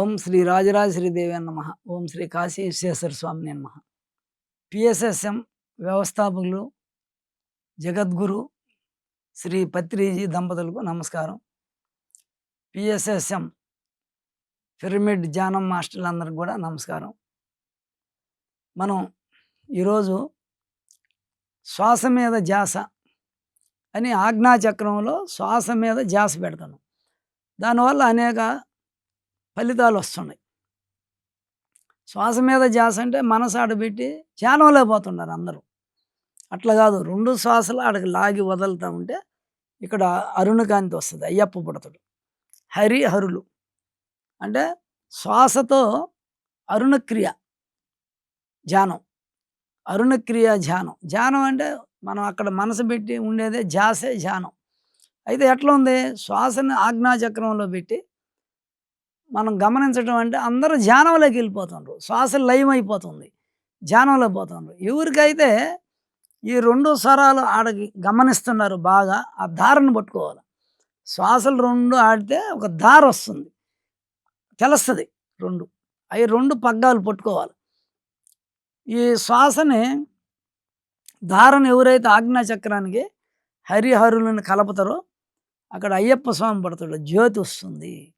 ఓం శ్రీ రాజరాజశ్రీదేవి నమ ఓం శ్రీ కాశీ విశ్వేశ్వర స్వామి నమ పిఎస్ఎస్ఎం వ్యవస్థాపకులు జగద్గురు శ్రీ పత్రిజీ దంపతులకు నమస్కారం. పిఎస్ఎస్ఎం పిరమిడ్ ధ్యానం మాస్టర్లందరికీ కూడా నమస్కారం. మనం ఈరోజు శ్వాస మీద ధ్యాస అని ఆజ్ఞాచక్రంలో శ్వాస మీద ధ్యాస పెడతాను. దానివల్ల అనేక ఫలితాలు వస్తున్నాయి శ్వాస మీద ధ్యాస అంటే మనసు ఆడబెట్టి ధ్యానంలో పోతున్నారు అందరూ. అట్లా కాదు రెండు శ్వాసలు ఆడకి లాగి వదులుతూ ఉంటే ఇక్కడ అరుణకాంతి వస్తుంది అయ్యప్ప పుడతాడు. హరి హరులు అంటే శ్వాసతో అరుణక్రియ ధ్యానం. అరుణక్రియ ధ్యానం. ధ్యానం అంటే మనం అక్కడ మనసు పెట్టి ఉండేదే ధ్యాసే ధ్యానం. అయితే ఎట్లా ఉంది? శ్వాసని ఆజ్ఞాచక్రంలో పెట్టి మనం గమనించడం అంటే అందరూ ధ్యానంలోకి వెళ్ళిపోతుండ్రు. శ్వాస లయం అయిపోతుంది ధ్యానంలో పోతుండ్రు. ఎవరికైతే ఈ రెండు స్వరాలు ఆడకి గమనిస్తున్నారు బాగా ఆ దారను పట్టుకోవాలి. శ్వాసలు రెండు ఆడితే ఒక దార వస్తుంది. తెలుస్తుంది రెండు. అవి రెండు పగ్గాలు పట్టుకోవాలి. ఈ శ్వాసని ధారను ఎవరైతే ఆజ్ఞాచక్రానికి హరిహరులను కలపతారో అక్కడ అయ్యప్ప స్వామి పడతాడు. జ్యోతి వస్తుంది.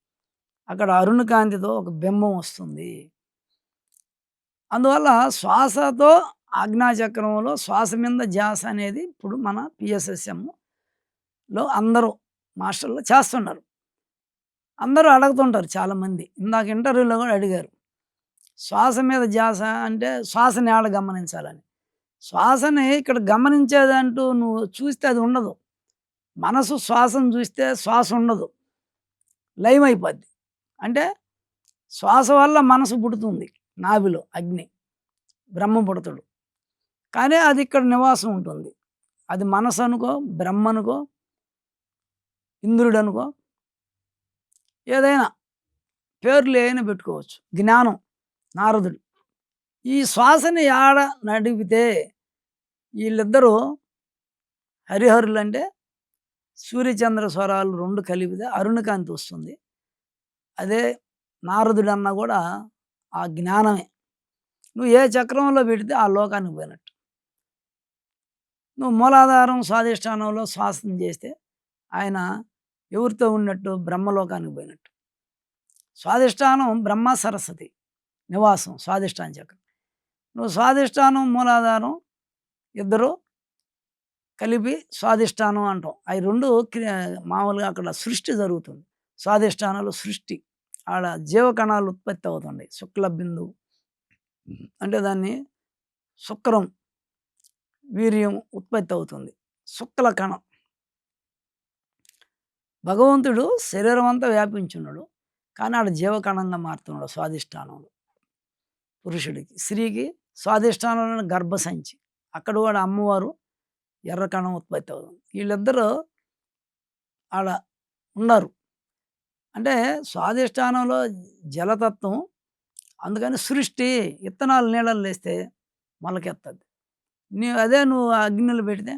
అక్కడ అరుణకాంతితో ఒక బింబం వస్తుంది. అందువల్ల శ్వాసతో ఆజ్ఞాచక్రంలో శ్వాస మీద ధ్యాస అనేది ఇప్పుడు మన పిఎస్ఎస్ఎంలో అందరూ మాస్టర్లు చేస్తున్నారు. అందరూ అడుగుతుంటారు చాలామంది. ఇందాక ఇంటర్వ్యూలో కూడా అడిగారు. శ్వాస మీద ధ్యాస అంటే శ్వాసని ఆడ గమనించాలని? శ్వాసని ఇక్కడ గమనించేదంటూ నువ్వు చూస్తే అది ఉండదు. మనసు శ్వాసను చూస్తే శ్వాస ఉండదు. లైవ్ అయిపోద్ది అంటే శ్వాస వల్ల మనసు పుడుతుంది నాభిలో అగ్ని బ్రహ్మ పుడతాడు. కానీ అది ఇక్కడ నివాసం ఉంటుంది. అది మనసు అనుకో బ్రహ్మ అనుకో ఇంద్రుడు అనుకో ఏదైనా పేర్లు ఏదైనా పెట్టుకోవచ్చు. జ్ఞానం నారదుడు. ఈ శ్వాసని ఆడ నడిపితే వీళ్ళిద్దరూ హరిహరులు అంటే సూర్యచంద్ర స్వరాలు రెండు కలిపితే అరుణకాంతి వస్తుంది. అదే నారదుడు కూడా ఆ జ్ఞానమే. నువ్వు ఏ చక్రంలో పెడితే ఆ లోకానికి పోయినట్టు. నువ్వు మూలాధారం స్వాధిష్టానంలో శ్వాసం చేస్తే ఆయన ఎవరితో ఉన్నట్టు బ్రహ్మలోకానికి పోయినట్టు. స్వాధిష్టానం బ్రహ్మ సరస్వతి నివాసం స్వాధిష్టాన చక్రం. నువ్వు స్వాధిష్టానం మూలాధారం ఇద్దరు కలిపి స్వాధిష్టానం అంటాం. అవి రెండు మామూలుగా అక్కడ సృష్టి జరుగుతుంది. స్వాధిష్టానాలు సృష్టి. ఆడ జీవకణాలు ఉత్పత్తి అవుతుంటాయి శుక్ల బిందువు. అంటే దాన్ని శుక్రం వీర్యం ఉత్పత్తి అవుతుంది. శుక్ల కణం. భగవంతుడు శరీరం అంతా వ్యాపించున్నాడు. కానీ ఆడ జీవకణంగా మారుతున్నాడు స్వాధిష్టానంలో. పురుషుడికి స్త్రీకి స్వాధిష్టానంలో గర్భసంచి. అక్కడ కూడా అమ్మవారు ఎర్ర కణం ఉత్పత్తి అవుతుంది. వీళ్ళిద్దరూ ఆడ ఉన్నారు. అంటే స్వాధిష్టానంలో జలతత్వం అందుకని సృష్టి ఇత్తనాలు నీళ్ళలు వేస్తే మొలకెత్తది. నీ అదే నువ్వు అగ్నిలు పెడితే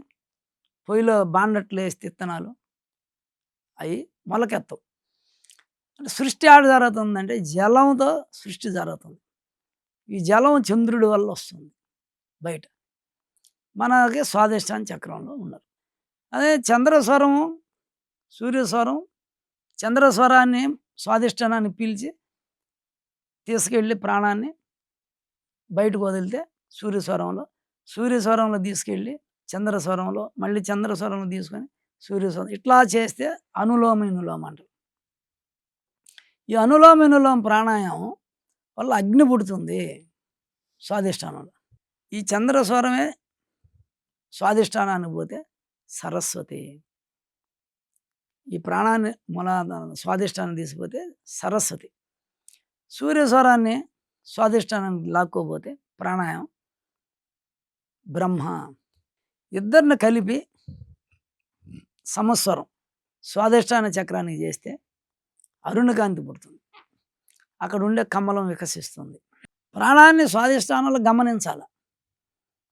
పొయ్యిలో బాండట్లు వేస్తే విత్తనాలు అవి మొలకెత్తవు. అంటే సృష్టి ఆడ జరుగుతుందంటే జలంతో సృష్టి జరుగుతుంది. ఈ జలం చంద్రుడి వల్ల వస్తుంది బయట. మనకి స్వాదిష్టాన్ని చక్రంలో ఉన్నారు అదే చంద్రస్వరము సూర్యస్వరం చంద్రస్వరాన్ని స్వాదిష్టానాన్ని పీల్చి తీసుకెళ్ళి ప్రాణాన్ని బయటకు వదిలితే సూర్యస్వరంలో సూర్యస్వరంలో తీసుకెళ్ళి చంద్రస్వరంలో మళ్ళీ చంద్రస్వరంలో తీసుకొని సూర్యస్వరం ఇట్లా చేస్తే అనులోమ ఇనులోమ అంటారు ఈ అనులోమ ఇనులోమ ప్రాణాయామం వల్ల అగ్ని పుడుతుంది స్వాదిష్టానంలో ఈ చంద్రస్వరమే స్వాదిష్టానానికి పోతే సరస్వతి. ఈ ప్రాణాన్ని మూల స్వాదిష్టాన్ని తీసిపోతే సరస్వతి. సూర్యస్వరాన్ని స్వాదిష్టానాన్ని లాక్కోపోతే ప్రాణాయామం. బ్రహ్మ. ఇద్దరిని కలిపి సమస్వరం స్వాదిష్టాన చక్రానికి చేస్తే అరుణకాంతి పుడుతుంది. అక్కడ ఉండే కమలం వికసిస్తుంది. ప్రాణాన్ని స్వాదిష్టానంలో గమనించాలి.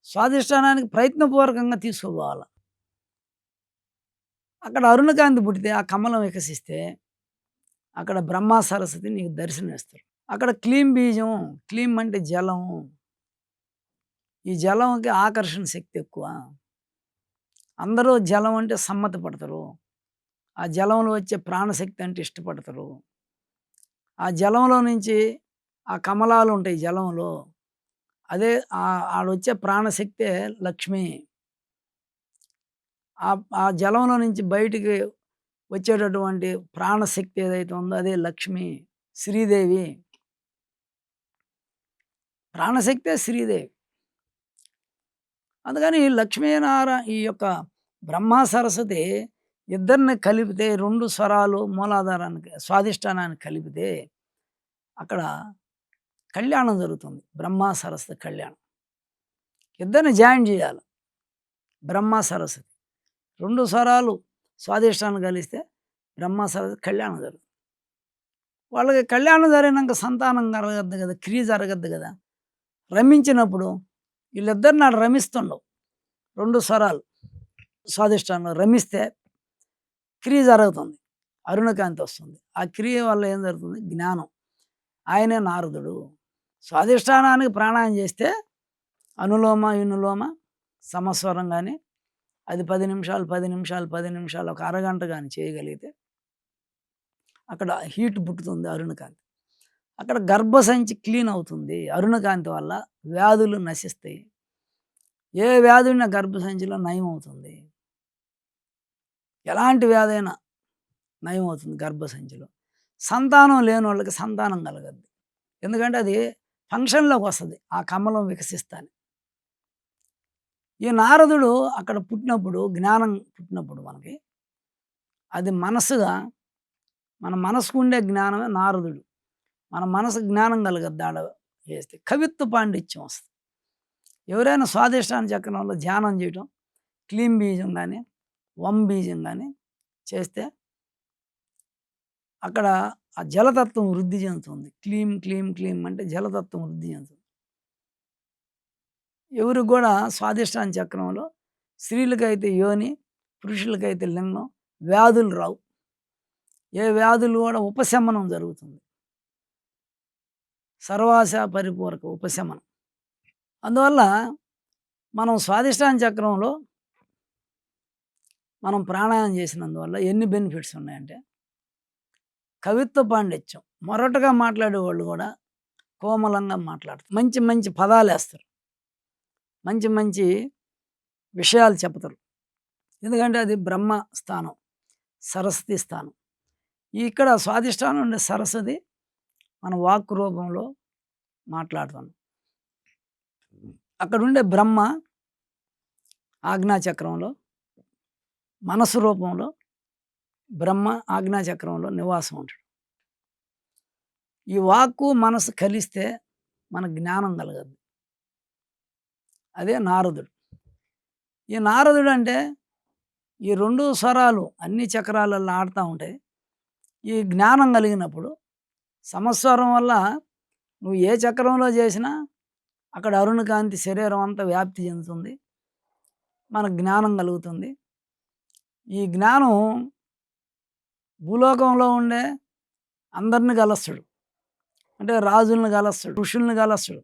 స్వాదిష్టానానికి ప్రయత్నపూర్వకంగా తీసుకోవాలి అక్కడ అరుణకాంతి పుట్టితే ఆ కమలం వికసిస్తే అక్కడ బ్రహ్మ సరస్వతి నీకు దర్శనం ఇస్తారు అక్కడ క్లీం బీజం క్లీం అంటే జలం. ఈ జలంకి ఆకర్షణ శక్తి ఎక్కువ. అందరూ జలం అంటే సమ్మతి పడతారు. ఆ జలంలో వచ్చే ప్రాణశక్తి అంటే ఇష్టపడతారు. ఆ జలంలో నుంచి ఆ కమలాలు ఉంటాయి జలంలో. అదే ఆడొచ్చే ప్రాణశక్తే లక్ష్మి. ఆ జలంలో నుంచి బయటికి వచ్చేటటువంటి ప్రాణశక్తి ఏదైతే ఉందో అదే లక్ష్మి శ్రీదేవి. ప్రాణశక్తే శ్రీదేవి. అందుకని లక్ష్మీనారాయణ ఈ యొక్క బ్రహ్మ సరస్వతి ఇద్దరిని కలిపితే రెండు స్వరాలు మూలాధారానికి స్వాదిష్టానాన్ని కలిపితే అక్కడ కళ్యాణం జరుగుతుంది. బ్రహ్మ సరస్వతి కళ్యాణం. ఇద్దరిని జాయిన్ చేయాలి. బ్రహ్మ సరస్వతి. రెండు స్వరాలు స్వాదిష్టాన్ని కలిస్తే బ్రహ్మ సరస్వతి కళ్యాణం జరుగుతుంది వాళ్ళకి కళ్యాణం జరిగినాక సంతానం జరగద్దు కదా క్రియ జరగద్దు కదా. రమించినప్పుడు వీళ్ళిద్దరు నాడు రమిస్తుండవు. రెండు స్వరాలు స్వాదిష్టాన్ని రమిస్తే క్రియ జరుగుతుంది. అరుణకాంతి వస్తుంది. ఆ క్రియ వల్ల ఏం జరుగుతుంది? జ్ఞానం. ఆయనే నారదుడు. స్వాధిష్టానానికి ప్రాణాయం చేస్తే అనులోమ ఇనులోమ సమస్వరం కానీ అది పది నిమిషాలు పది నిమిషాలు పది నిమిషాలు ఒక అరగంట కానీ చేయగలిగితే అక్కడ హీట్ పుట్టుతుంది అరుణకాంతి అక్కడ గర్భసంచి క్లీన్ అవుతుంది. అరుణకాంతి వల్ల వ్యాధులు నశిస్తాయి. ఏ వ్యాధి ఉన్న గర్భసంచిలో నయం అవుతుంది. ఎలాంటి వ్యాధి అయినా నయం అవుతుంది గర్భసంచిలో సంతానం లేని వాళ్ళకి సంతానం కలగద్ది. ఎందుకంటే అది ఫంక్షన్లోకి వస్తుంది. ఆ కమలం వికసిస్తాను. ఈ నారదుడు అక్కడ పుట్టినప్పుడు జ్ఞానం పుట్టినప్పుడు మనకి అది మనసుగా మన మనసుకు ఉండే జ్ఞానమే నారదుడు. మన మనసు జ్ఞానం కలగద్దు ఆడ చేస్తే కవిత్వ పాండిత్యం వస్తుంది. ఎవరైనా స్వాదిష్టాన్ని చక్రంలో ధ్యానం చేయటం క్లీన్ బీజం కానీ వం బీజం కానీ చేస్తే అక్కడ ఆ జలతత్వం వృద్ధి చెందుతుంది. క్లీం క్లీం క్లీం అంటే జలతత్వం వృద్ధి చెందుతుంది. ఎవరికి కూడా స్వాదిష్టాన చక్రంలో స్త్రీలకైతే యోని పురుషులకైతే లింగం వ్యాధులు రావు. ఏ వ్యాధులు కూడా ఉపశమనం జరుగుతుంది. సర్వాశ పరిపూరక ఉపశమనం. అందువల్ల మనం స్వాదిష్టాన చక్రంలో మనం ప్రాణాయామం చేసినందువల్ల ఎన్ని బెనిఫిట్స్ ఉన్నాయంటే కవిత్వ పాండిత్యం. మొరటగా మాట్లాడేవాళ్ళు కూడా కోమలంగా మాట్లాడతారు. మంచి మంచి పదాలు వేస్తారు మంచి మంచి విషయాలు చెప్తారు ఎందుకంటే అది బ్రహ్మ స్థానం సరస్వతి స్థానం. ఇక్కడ స్వాధిష్టానం ఉండే సరస్వతి మన వాక్ రూపంలో మాట్లాడుతాను అక్కడ ఉండే బ్రహ్మ ఆజ్ఞాచక్రంలో మనసు రూపంలో బ్రహ్మ ఆజ్ఞాచక్రంలో నివాసం ఉంటాడు. ఈ వాక్కు మనసు కలిస్తే మన జ్ఞానం కలగదు. అదే నారదుడు. ఈ నారదుడు అంటే ఈ రెండు స్వరాలు అన్ని చక్రాలలో ఆడుతూ ఉంటాయి ఈ జ్ఞానం కలిగినప్పుడు సమస్వరం వల్ల నువ్వు ఏ చక్రంలో చేసినా అక్కడ అరుణకాంతి శరీరం అంతా వ్యాప్తి చెందుతుంది. మనకు జ్ఞానం కలుగుతుంది. ఈ జ్ఞానం భూలోకంలో ఉండే అందరిని కలస్తాడు. అంటే రాజులను కలస్తాడు ఋషుల్ని కలస్తాడు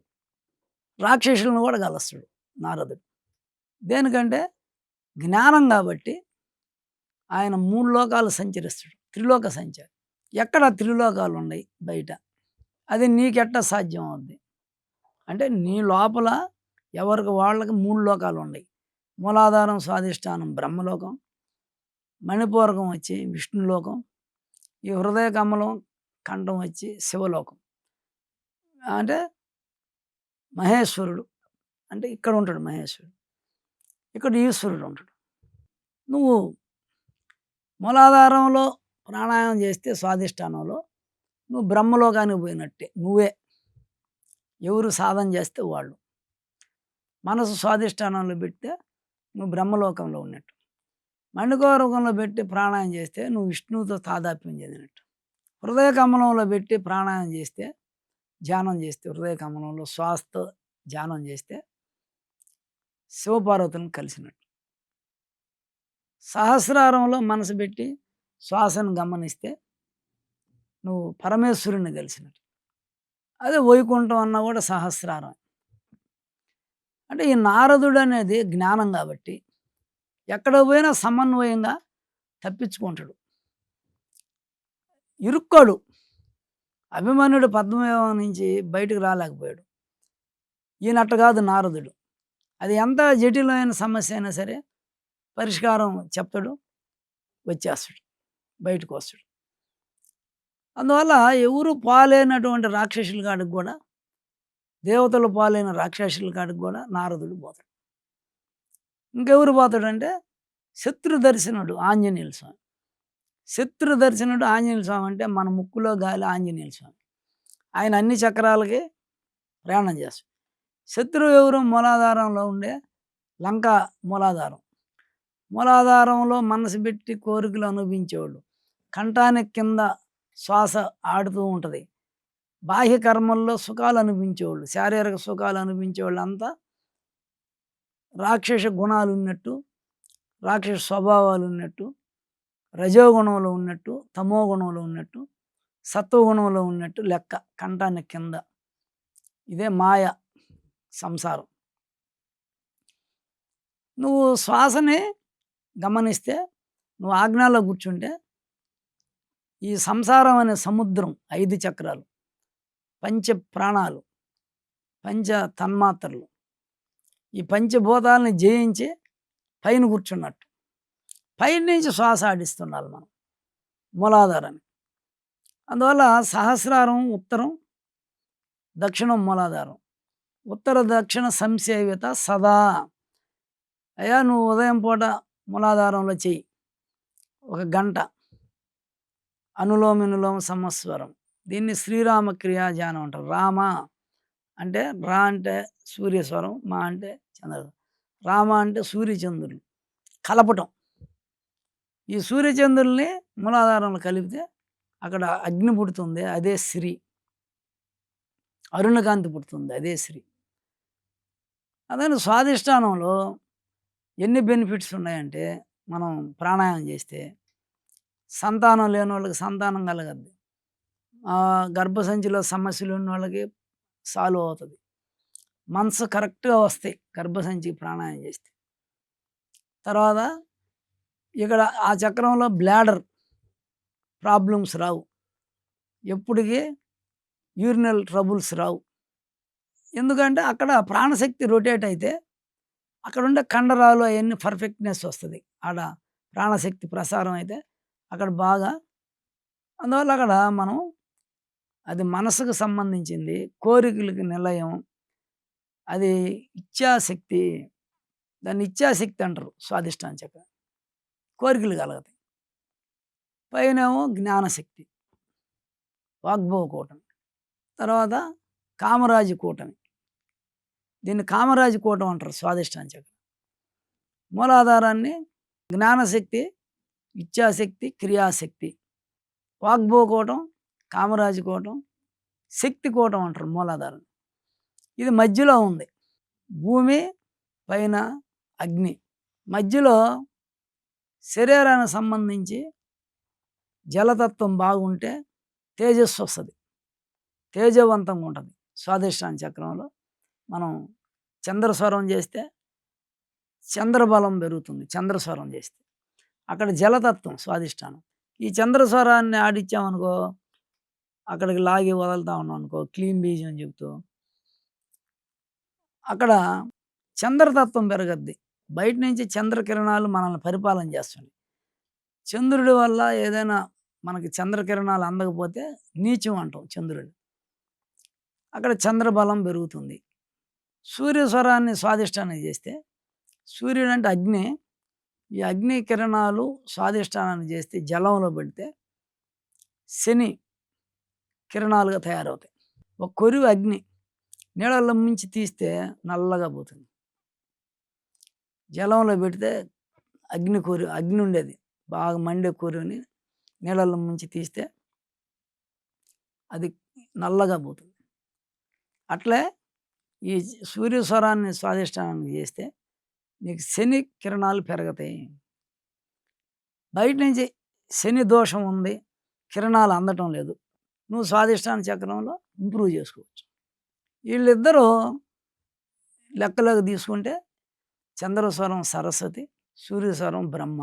రాక్షసులను కూడా కలుస్తాడు. నారదుడు. దేనికంటే జ్ఞానం కాబట్టి ఆయన మూడు లోకాలు సంచరిస్తాడు. త్రిలోక సంచారి. ఎక్కడ త్రిలోకాలు ఉన్నాయి బయట? అది నీకెట్ట సాధ్యం అవుద్ది? అంటే నీ లోపల ఎవరికి వాళ్ళకి మూడు లోకాలు ఉన్నాయి. మూలాధారం స్వాధిష్టానం బ్రహ్మలోకం మణిపూరకం వచ్చి విష్ణులోకం ఈ హృదయ కమలం కంఠం వచ్చి శివలోకం. అంటే మహేశ్వరుడు అంటే ఇక్కడ ఉంటాడు మహేశ్వరుడు. ఇక్కడ ఈశ్వరుడు ఉంటాడు. నువ్వు మూలాధారంలో ప్రాణాయామం చేస్తే స్వాధిష్టానంలో నువ్వు బ్రహ్మలోకానికి పోయినట్టే నువ్వే. ఎవరు సాధన చేస్తే వాళ్ళు. మనసు స్వాధిష్టానంలో పెడితే నువ్వు బ్రహ్మలోకంలో ఉన్నట్టు. మండుకోరకంలో పెట్టి ప్రాణాయామం చేస్తే నువ్వు విష్ణువుతో తాదాప్యం చెందినట్టు. హృదయ కమలంలో పెట్టి ప్రాణాయామం చేస్తే ధ్యానం చేస్తే హృదయ కమలంలో శ్వాసతో ధ్యానం చేస్తే శివపార్వతులను కలిసినట్టు. సహస్రారంలో మనసు పెట్టి శ్వాసను గమనిస్తే నువ్వు పరమేశ్వరుని కలిసినట్టు. అదే వైకుంఠం అన్నా కూడా సహస్రారం. అంటే ఈ నారదుడు అనేది జ్ఞానం కాబట్టి ఎక్కడ పోయినా సమన్వయంగా తప్పించుకుంటాడు. ఇరుక్కోడు. అభిమన్యుడు పద్మవ్యూహం నుంచి బయటకు రాలేకపోయాడు. ఈయనట్టు కాదు నారదుడు. అది ఎంత జటిలమైన సమస్య అయినా సరే పరిష్కారం చెప్తాడు వచ్చేస్తాడు బయటకు వస్తాడు. అందువల్ల ఎవరు పాలైనటువంటి రాక్షసుల కాడికి కూడా దేవతలు పాలైన రాక్షసుల కాడికి కూడా నారదుడు పోతాడు. ఇంకెవరు పోతాడంటే శత్రు దర్శనుడు ఆంజనేయుల స్వామి. శత్రు దర్శనుడు ఆంజనేయుల స్వామి అంటే మన ముక్కులో గాలి ఆంజనేయుల స్వామి. ఆయన అన్ని చక్రాలకి ప్రయాణం చేస్తాడు. శత్రువు ఎవరు మూలాధారంలో ఉండే లంక మూలాధారం. మూలాధారంలో మనసు పెట్టి కోరికలు అనుభవించేవాళ్ళు. కంఠానికి కింద శ్వాస ఆడుతూ ఉంటుంది. బాహ్య కర్మల్లో సుఖాలు అనిపించేవాళ్ళు శారీరక సుఖాలు అనిపించేవాళ్ళు అంతా రాక్షస గుణాలు ఉన్నట్టు రాక్షస స్వభావాలు ఉన్నట్టు రజోగుణంలో ఉన్నట్టు తమో గుణంలో ఉన్నట్టు సత్వగుణంలో ఉన్నట్టు లెక్క కంఠాన్ని కింద. ఇదే మాయ. సంసారం. నువ్వు శ్వాసని గమనిస్తే నువ్వు ఆజ్ఞాలో కూర్చుంటే ఈ సంసారం అనే సముద్రం ఐదు చక్రాలు పంచ ప్రాణాలు పంచ తన్మాత్రలు ఈ పంచభూతాలని జయించి పైన కూర్చున్నట్టు. పైన నుంచి శ్వాస ఆడిస్తున్నారు మనం మూలాధారాన్ని. అందువల్ల సహస్రారం ఉత్తరం దక్షిణం మూలాధారం. ఉత్తర దక్షిణ సంసేవిత సదా. అయ్యా నువ్వు ఉదయం పూట మూలాధారంలో చెయ్యి. ఒక గంట. అనులోమినులోమ సంవత్సరం. దీన్ని శ్రీరామ క్రియాజానం అంటారు. రామ అంటే రా అంటే సూర్యస్వరం మా అంటే చంద్ర. రామ అంటే సూర్యచంద్రులు. కలపటం. ఈ సూర్యచంద్రుల్ని మూలాధారంలో కలిపితే అక్కడ అగ్ని పుడుతుంది. అదే శ్రీ. అరుణకాంతి పుడుతుంది అదే శ్రీ అదే స్వాదిష్టానంలో ఎన్ని బెనిఫిట్స్ ఉన్నాయంటే మనం ప్రాణాయామం చేస్తే సంతానం లేని వాళ్ళకి సంతానం కలగద్ది. గర్భసంచిలో సమస్యలు ఉన్న వాళ్ళకి సాల్వ్ అవుతుంది. మనసు కరెక్ట్గా వస్తాయి గర్భసంచి ప్రాణాయామం చేస్తే. తర్వాత ఇక్కడ ఆ చక్రంలో బ్లాడర్ ప్రాబ్లమ్స్ రావు. ఎప్పటికీ యూరినల్ ట్రబుల్స్ రావు. ఎందుకంటే అక్కడ ప్రాణశక్తి రొటేట్ అయితే అక్కడ ఉండే కండరాలు అవన్నీ పర్ఫెక్ట్నెస్ వస్తుంది. ఆడ ప్రాణశక్తి ప్రసారం అయితే అక్కడ బాగా. అందువల్ల అక్కడ మనం అది మనసుకు సంబంధించింది కోరికలకి నిలయం అది ఇచ్ఛాశక్తి దాన్ని ఇచ్ఛాశక్తి అంటారు స్వాదిష్టాన్ని చెప్ప కోరికలు కలగతాయి. పైనేమో జ్ఞానశక్తి వాగ్భవ తర్వాత కామరాజు కూటమి. దీన్ని కామరాజు కూటం అంటారు స్వాదిష్టాన్ని మూలాధారాన్ని జ్ఞానశక్తి ఇచ్ఛాశక్తి క్రియాశక్తి. వాగ్భవ కూటం కామరాజు కూటం శక్తి కూటం అంటారు మూలాధారం ఇది మధ్యలో ఉంది. భూమి పైన అగ్ని. మధ్యలో శరీరానికి సంబంధించి జలతత్వం బాగుంటే తేజస్సు వస్తుంది. తేజవంతంగా ఉంటుంది స్వాదిష్టాన చక్రంలో మనం చంద్రస్వరం చేస్తే చంద్రబలం పెరుగుతుంది. చంద్రస్వరం చేస్తే అక్కడ జలతత్వం స్వాదిష్టానం. ఈ చంద్రస్వరాన్ని ఆడిచ్చామనుకో అక్కడికి లాగి వదులుతా ఉన్నాం అనుకో క్లీన్ బీజ్ అని చెబుతూ అక్కడ చంద్రతత్వం పెరగద్ది. బయట నుంచి చంద్రకిరణాలు మనల్ని పరిపాలన చేస్తుంది చంద్రుడి వల్ల ఏదైనా మనకి చంద్రకిరణాలు అందకపోతే నీచం అంటాం చంద్రుడు అక్కడ చంద్రబలం పెరుగుతుంది. సూర్యస్వరాన్ని స్వాధిష్టానం చేస్తే సూర్యుడు అంటే అగ్ని. ఈ అగ్ని కిరణాలు స్వాధిష్టానాన్ని చేస్తే జలంలో పెడితే శని కిరణాలుగా తయారవుతాయి. ఒక కొరివి అగ్ని నీళ్ళల్లో మించి తీస్తే నల్లగా పోతుంది. జలంలో పెడితే అగ్ని కూరి అగ్ని ఉండేది. బాగా మండే కోరిని నీళ్ళల్లో ముంచి తీస్తే అది నల్లగా పోతుంది. అట్లే ఈ సూర్యస్వరాన్ని స్వాదిష్టానాన్ని చేస్తే నీకు శని కిరణాలు పెరుగుతాయి. బయట నుంచి శని దోషం ఉంది కిరణాలు అందటం లేదు. నువ్వు స్వాధిష్టాన చక్రంలో ఇంప్రూవ్ చేసుకోవచ్చు. వీళ్ళిద్దరూ లెక్కలోకి తీసుకుంటే చంద్రస్వరం సరస్వతి సూర్యస్వరం బ్రహ్మ.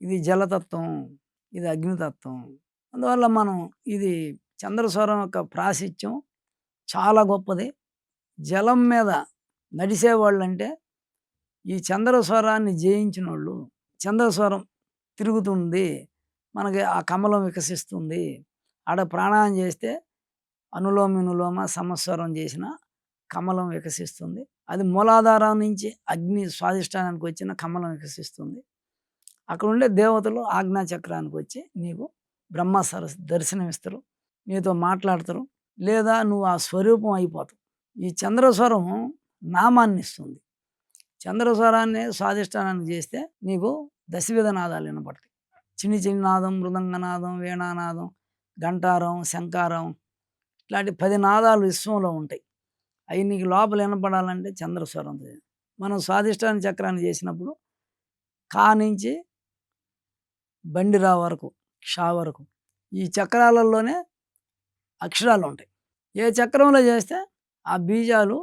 ఇది జలతత్వం ఇది అగ్నితత్వం. అందువల్ల మనం ఇది చంద్రస్వరం యొక్క ప్రాశిత్యం చాలా గొప్పది. జలం మీద నడిచేవాళ్ళు అంటే ఈ చంద్రస్వరాన్ని జయించిన వాళ్ళు చంద్రస్వరం తిరుగుతుంది మనకి ఆ కమలం వికసిస్తుంది. ఆడ ప్రాణాయం చేస్తే అనులోమినులోమ సమస్వరం చేసిన కమలం వికసిస్తుంది. అది మూలాధారం నుంచి అగ్ని స్వాదిష్టానానికి వచ్చిన కమలం వికసిస్తుంది. అక్కడ ఉండే దేవతలు ఆజ్ఞా చక్రానికి వచ్చి నీకు బ్రహ్మ సరస్ దర్శనమిస్తారు. నీతో మాట్లాడతారు. లేదా నువ్వు ఆ స్వరూపం అయిపోతావు. ఈ చంద్రస్వరం నామాన్ని ఇస్తుంది చంద్రస్వరాన్ని స్వాధిష్టానాన్ని చేస్తే నీకు దశవిధ నాదాలు వినపడతాయి. చిన్ని చిన్ని నాదం మృదంగనాదం వీణానాదం గంటారం శంకారం ఇట్లాంటి పది నాదాలు విశ్వంలో ఉంటాయి. అవి నీకు లోపల వినపడాలంటే చంద్రస్వరం మనం స్వాధిష్టాన చక్రాన్ని చేసినప్పుడు కా నుంచి బండిరా వరకు షా వరకు ఈ చక్రాలలోనే అక్షరాలు ఉంటాయి. ఏ చక్రంలో చేస్తే ఆ బీజాలు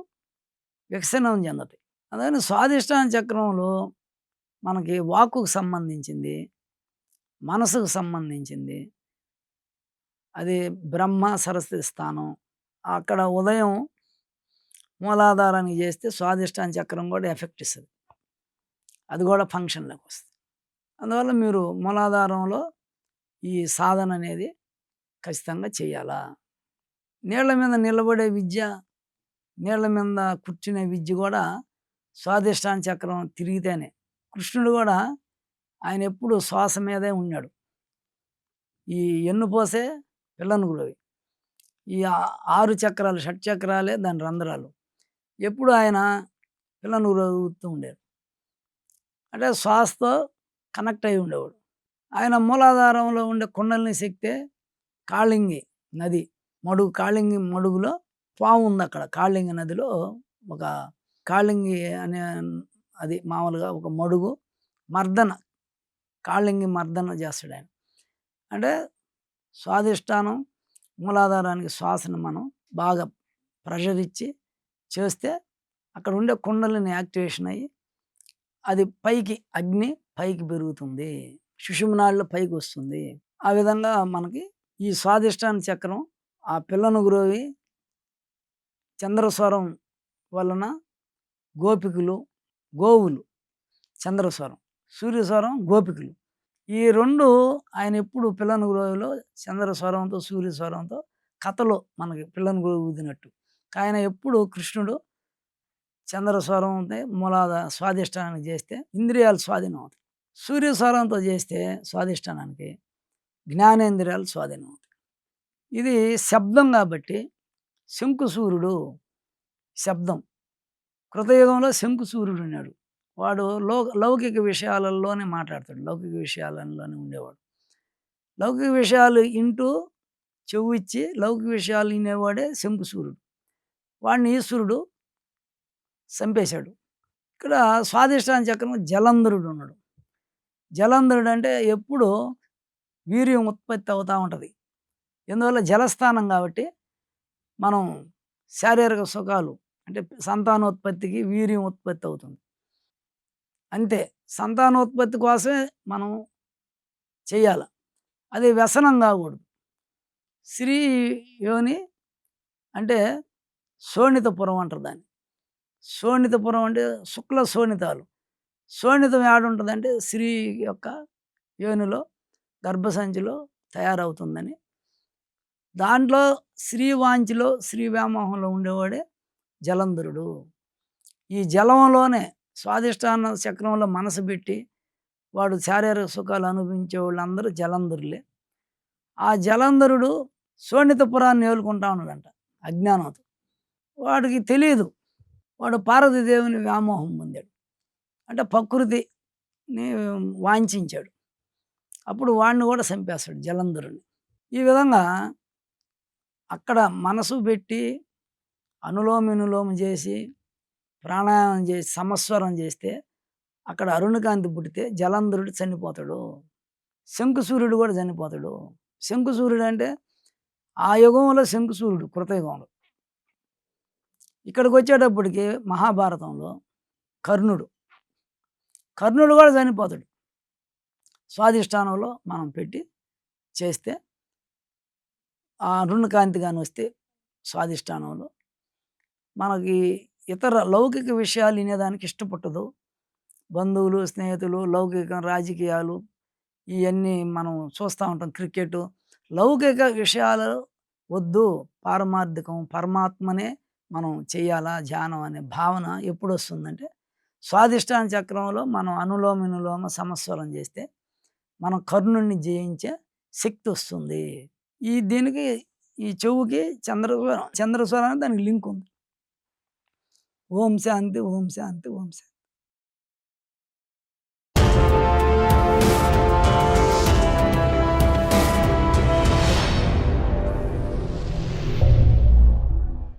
వికసనం చెందుతాయి. అందుకని స్వాదిష్టాన చక్రంలో మనకి వాక్కుకు సంబంధించింది మనసుకు సంబంధించింది అది బ్రహ్మ సరస్వతి స్థానం అక్కడ ఉదయం మూలాధారానికి చేస్తే స్వాదిష్టాన చక్రం కూడా ఎఫెక్ట్ ఇస్తుంది. అది కూడా ఫంక్షన్లోకి వస్తుంది. అందువల్ల మీరు మూలాధారంలో ఈ సాధన అనేది ఖచ్చితంగా చేయాలా? నీళ్ళ మీద నిలబడే విద్య నీళ్ళ మీద కూర్చునే విద్య కూడా స్వాదిష్టాన చక్రం తిరిగితేనే. కృష్ణుడు కూడా ఆయన ఎప్పుడు శ్వాస మీదే ఉన్నాడు. ఈ ఎన్ను పోసే పిల్లనుగులవి. ఈ ఆరు చక్రాలు షట్ చక్రాలే దాని రంధ్రాలు. ఎప్పుడు ఆయన పిల్లను ఊతూ ఉండేది అంటే శ్వాసతో కనెక్ట్ అయి ఉండేవాడు. ఆయన మూలాధారంలో ఉండే కుండలిని శక్తే కాళింగి నది. మడుగు కాళింగి మడుగులో పాము ఉంది అక్కడ. కాళింగి నదిలో ఒక కాళింగి అనే అది మామూలుగా ఒక మడుగు మర్దన కాళింగి మర్దన చేస్తాడు ఆయన. అంటే స్వాదిష్టానం మూలాధారానికి శ్వాసను మనం బాగా ప్రెషర్ ఇచ్చి చేస్తే అక్కడ ఉండే కుండలని యాక్టివేషన్ అయ్యి అది పైకి అగ్ని పైకి పెరుగుతుంది. సుషుమ్నాళ్ళు పైకి వస్తుంది. ఆ విధంగా మనకి ఈ స్వాదిష్టాన చక్రం ఆ పిల్లను గురవి చంద్రస్వరం వలన గోపికులు గోవులు చంద్రస్వరం సూర్యస్వరం గోపికులు. ఈ రెండు ఆయన ఎప్పుడు పిల్లను గురువులో చంద్రస్వరంతో సూర్యస్వరంతో కథలో మనకి పిల్లను గురువు ఊదినట్టు. ఆయన ఎప్పుడు కృష్ణుడు చంద్రస్వరం ఉంటే మూలాద స్వాధిష్టానానికి చేస్తే ఇంద్రియాలు స్వాధీనం అవుతాయి. సూర్యస్వరంతో చేస్తే స్వాధిష్టానానికి జ్ఞానేంద్రియాలు స్వాధీనం అవుతాయి. ఇది శబ్దం కాబట్టి శంకుసూర్యుడు శబ్దం. కృతయుగంలో శంకుసూర్యుడు ఉన్నాడు. వాడు లో లౌకిక విషయాలలోనే మాట్లాడతాడు. లౌకిక విషయాలలోనే ఉండేవాడు. లౌకిక విషయాలు ఇంటూ చెవు ఇచ్చి లౌకిక విషయాలు వినేవాడే శంకుసూర్యుడు. వాడిని ఈశ్వరుడు చంపేశాడు. ఇక్కడ స్వాదిష్టాన చక్రం జలంధరుడు ఉన్నాడు. జలంధరుడు అంటే ఎప్పుడు వీర్యం ఉత్పత్తి అవుతూ ఉంటుంది. ఎందువల్ల జలస్థానం కాబట్టి మనం శారీరక సుఖాలు అంటే సంతానోత్పత్తికి వీర్యం ఉత్పత్తి అవుతుంది. అంతే సంతానోత్పత్తి కోసమే మనం చేయాలి. అది వ్యసనం కాకూడదు. స్త్రీ యోని అంటే శోణితపురం అంటారు దాన్ని. శోణితపురం అంటే శుక్ల శోణితాలు. శోణితం ఏడుంటుందంటే స్త్రీ యొక్క యోనిలో గర్భసంచిలో తయారవుతుందని దాంట్లో శ్రీవాంచిలో శ్రీవ్యామోహంలో ఉండేవాడే జలంధరుడు. ఈ జలంలోనే స్వాదిష్టాన చక్రంలో మనసు పెట్టి వాడు శారీరక సుఖాలు అనుభవించే వాళ్ళందరూ జలంధరులే. ఆ జలంధరుడు శోణితపురాన్ని ఏలుకుంటా ఉన్నాడంట అజ్ఞానంతో వాడికి తెలియదు వాడు పార్వతీదేవిని వ్యామోహం పొందాడు. అంటే ప్రకృతిని వాంఛించాడు. అప్పుడు వాడిని కూడా చంపేస్తాడు జలంధరుని ఈ విధంగా అక్కడ మనసు పెట్టి అనులోమ చేసి ప్రాణాయామం చేసి సమస్వరం చేస్తే అక్కడ అరుణకాంతి పుట్టితే జలంధరుడు చనిపోతాడు. శంకుసూర్యుడు కూడా చనిపోతాడు. శంకుసూర్యుడు అంటే ఆ యుగంలో శంకుసూర్యుడు కృతయుగంలో. ఇక్కడికి వచ్చేటప్పటికి మహాభారతంలో కర్ణుడు కర్ణుడు కూడా చనిపోతాడు. స్వాధిష్టానంలో మనం పెట్టి చేస్తే ఆ రుణకాంతి కానీ వస్తే స్వాధిష్టానంలో. మనకి ఇతర లౌకిక విషయాలు వినేదానికి ఇష్టపట్టదు. బంధువులు స్నేహితులు లౌకికం రాజకీయాలు ఇవన్నీ మనం చూస్తూ ఉంటాం క్రికెట్. లౌకిక విషయాలు వద్దు. పారమార్థికం పరమాత్మనే మనం చేయాలా ధ్యానం అనే భావన ఎప్పుడు వస్తుందంటే స్వాధిష్టాన చక్రంలో మనం అనులోమ వినులోమ సమస్వరం చేస్తే మనం కర్ణుణ్ణి జయించే శక్తి వస్తుంది. ఈ దీనికి? ఈ చెవుకి చంద్రస్వరం చంద్రస్వరం దానికి లింక్ ఉంది. ఓం శాంతి ఓం శాంతి ఓం శాంతి.